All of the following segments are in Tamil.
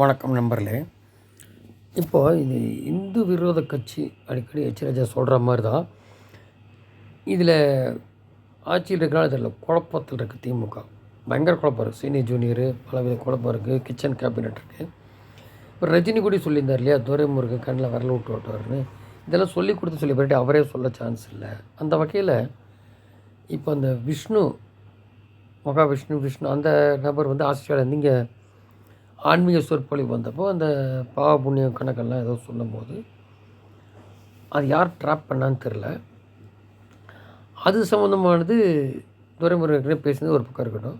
வணக்கம் நண்பர்களே. இப்போ இது இந்து விரோத கட்சி அடிக்கடி எச்ராஜா சொல்கிற மாதிரி தான் இதில் ஆட்சியில் இருக்கிறனால இதில் குழப்பத்தில் இருக்குது திமுக. பயங்கர குழப்பம் இருக்குது சீனியர் ஜூனியரு பலவித குழப்பம் இருக்குது கிச்சன் கேபினட் இருக்குது இப்போ ரஜினி கூட சொல்லியிருந்தார் இல்லையா துரைமுருகன் கண்ணில் விரல விட்டு விட்டுவார்னு இதெல்லாம் சொல்லி கொடுத்து சொல்லி போயிட்டு அவரே சொல்ல சான்ஸ் இல்லை. அந்த வகையில் இப்போ அந்த விஷ்ணு மகா விஷ்ணு விஷ்ணு அந்த நபர் வந்து ஆஸ்திரேலியா நீங்கள் ஆன்மீக சொற்பொழிவு வந்தப்போ அந்த பாவ புண்ணியம் கணக்கெல்லாம் ஏதோ சொல்லும்போது அது யார் ட்ராப் பண்ணான்னு தெரில அது சம்மந்தமானது துரைமுருகனே பேசினது ஒரு பக்கம் இருக்கட்டும்.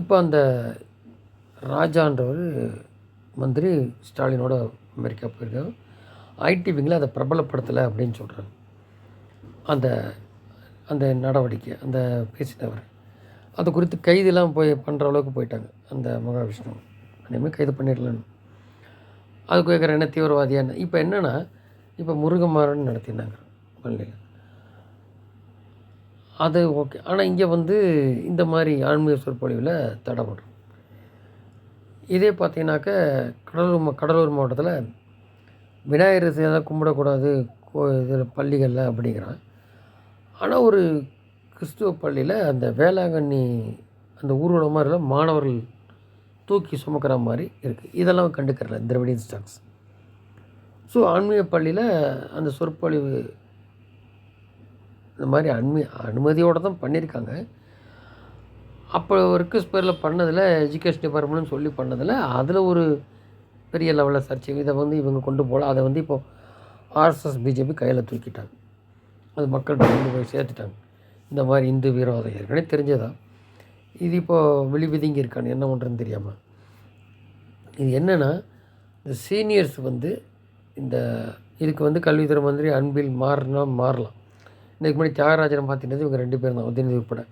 இப்போ அந்த ராஜான்றவர் மந்திரி ஸ்டாலினோட அமெரிக்கா போயிருக்காரு. ஐடி விங்கில் அதை பிரபலப்படுத்தலை அப்படின்னு சொல்கிறாங்க அந்த அந்த நடவடிக்கை அந்த பேசினவர். அது குறித்து கைதெல்லாம் போய் பண்ணுற அளவுக்கு போயிட்டாங்க அந்த மகாவிஷ்ணு இனிமேல் கைது பண்ணிடலன்னு அது கேட்குற என்ன தீவிரவாதியான இப்போ என்னென்னா இப்போ முருகமாறன் நடத்தினாங்க பள்ளியில் அது ஓகே. ஆனால் இங்கே வந்து இந்த மாதிரி ஆன்மீக சொற்பொழிவில் தடை பண்ணுறோம் இதே பார்த்தீங்கன்னாக்க கடலூர் மா- கடலூர் மாவட்டத்தில் விநாயகர் சிலை கும்பிடக்கூடாது கோ இதில் பள்ளிகளில் அப்படிங்கிறான். ஆனால் ஒரு கிறிஸ்துவ பள்ளியில் அந்த வேளாங்கண்ணி அந்த ஊர்வலம் மாதிரிலாம் மாணவர்கள் தூக்கி சுமக்கிற மாதிரி இருக்குது இதெல்லாம் கண்டுக்கிறல திரவிடியன் ஸ்டாக்ஸ். ஸோ ஆன்மீக பள்ளியில் அந்த சொற்பொழிவு இந்த மாதிரி அனுமதி அனுமதியோடு தான் பண்ணியிருக்காங்க. அப்போ ரிக்வஸ்ட் பேரில் பண்ணதில் எஜுகேஷன் டிபார்ட்மெண்ட்னு சொல்லி பண்ணதில் அதில் ஒரு பெரிய லெவலில் சர்ச்சை. இதை வந்து இவங்க கொண்டு போகல அதை வந்து இப்போது ஆர்எஸ்எஸ் பிஜேபி கையில் தூக்கிட்டாங்க. அது மக்கள்கிட்ட கொண்டு போய் சேர்த்துட்டாங்க. இந்த மாதிரி இந்து விரோதம் ஏற்கனவே தெரிஞ்சதான் இது இப்போது வெளி விதிங்கி இருக்கான்னு என்ன பண்ணுறதுன்னு தெரியாமல் இது என்னென்னா இந்த சீனியர்ஸ் வந்து இந்த இதுக்கு வந்து கல்வித்துறை மந்திரி அன்பில் மாறினா மாறலாம். இதுக்கு முன்னாடி தியாகராஜனை பார்த்தீங்கன்னா இவங்க ரெண்டு பேரும் தான் உதயநிதி உட்பட.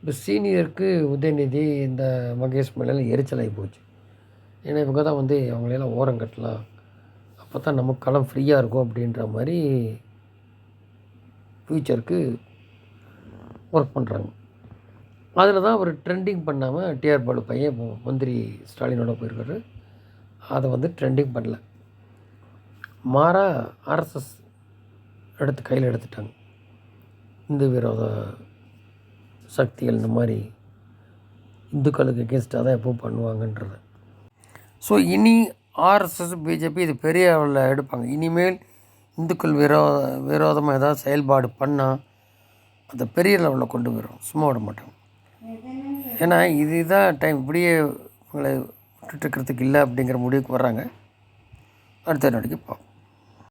இப்போ சீனியருக்கு உதயநிதி இந்த மகேஷ் மேலாம் எரிச்சலாகி போச்சு. ஏன்னா இவங்க தான் வந்து அவங்களையெல்லாம் ஓரம் கட்டலாம். அப்போ தான் நமக்கு களம் ஃப்ரீயாக இருக்கும் அப்படின்ற மாதிரி ஃப்யூச்சருக்கு ஒர்க் பண்ணுறாங்க அதில் தான் அவர் ட்ரெண்டிங் பண்ணாமல் டிஆர் பாலு பையன் இப்போ மந்திரி ஸ்டாலினோட போயிருக்காரு. அதை வந்து ட்ரெண்டிங் பண்ணல. மாறாக ஆர்எஸ்எஸ் எடுத்து கையில் எடுத்துட்டாங்க. இந்து விரோத சக்திகள் இந்த மாதிரி இந்துக்களுக்கு எகேன்ஸ்டாக தான் எப்போ பண்ணுவாங்கன்றது. ஸோ இனி ஆர்எஸ்எஸ் பிஜேபி இது பெரிய அளவில் எடுப்பாங்க. இனிமேல் இந்துக்கள் விரோத விரோதமாக ஏதாவது செயல்பாடு பண்ணால் அதை பெரிய லெவலில் கொண்டு போயிடும் சும்மா விட மாட்டாங்க. ஏன்னா இதுதான் டைம் இப்படியே உங்களை விட்டுட்டு இருக்கிறதுக்கு இல்லை அப்படிங்கிற முடிவுக்கு வர்றாங்க. அடுத்த நடிக்கை பார்ப்போம்